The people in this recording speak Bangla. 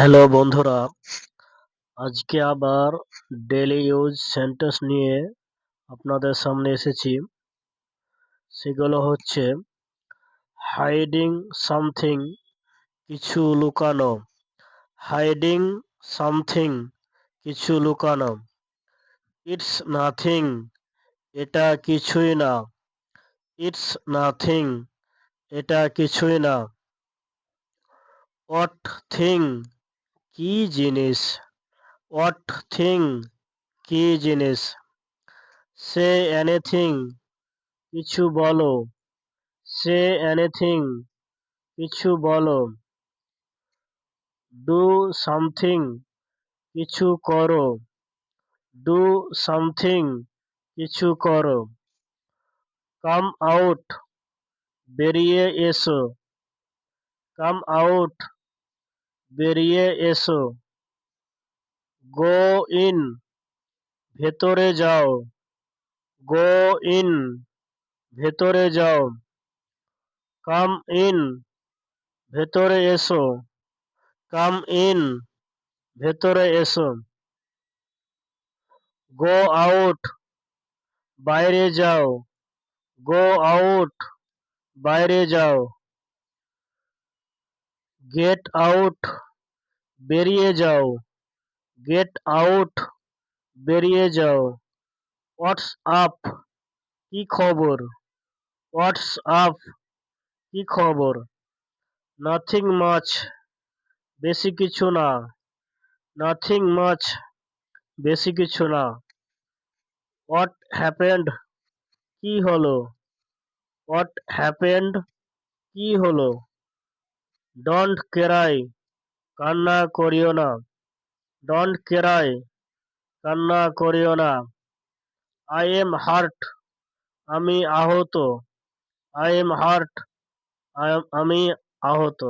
হ্যালো বন্ধুরা, আজকে আবার ডেলি ইউজ সেন্টেন্স নিয়ে আপনাদের সামনে এসেছি। সেগুলো হচ্ছে হাইডিং সামথিং কিছু লুকানো। হাইডিং সামথিং কিছু লুকানো। ইটস নাথিং এটা কিছুই না। ইটস নাথিং এটা কিছুই না। অট থিং কি জিনিস? হোয়াট থিং কি জিনিস? সে এনিথিং কিছু বলো। সে এনিথিং কিছু বলো। ডু সামথিং কিছু করো। ডু সামথিং কিছু করো। কাম আউট বেরিয়ে এসো। কাম আউট বেরিয়ে এসো। গো ইন ভেতরে যাও। গো ইন ভেতরে যাও। কাম ইন ভেতরে এসো। কাম ইন ভেতরে এসো। গো আউট বাইরে যাও। গো আউট বাইরে যাও। গেট আউট, বেরিয়ে যাও। গেট আউট, বেরিয়ে যাও। হোয়াটস আপ কি খবর? হোয়াটস আপ কি খবর? নাথিং মাছ, বেশি কিছু না। নাথিং মাছ, বেশি কিছু না। হোয়াট হ্যাপেন্ড, কি হলো? হোয়াট হ্যাপেন্ড, কি হলো? ডোন্ট কেরাই কান্না করিও না। ডোন্ট কেরাই কান্না করিও না। আই এম হার্ট আমি আহত। আই এম হার্ট আমি আহত।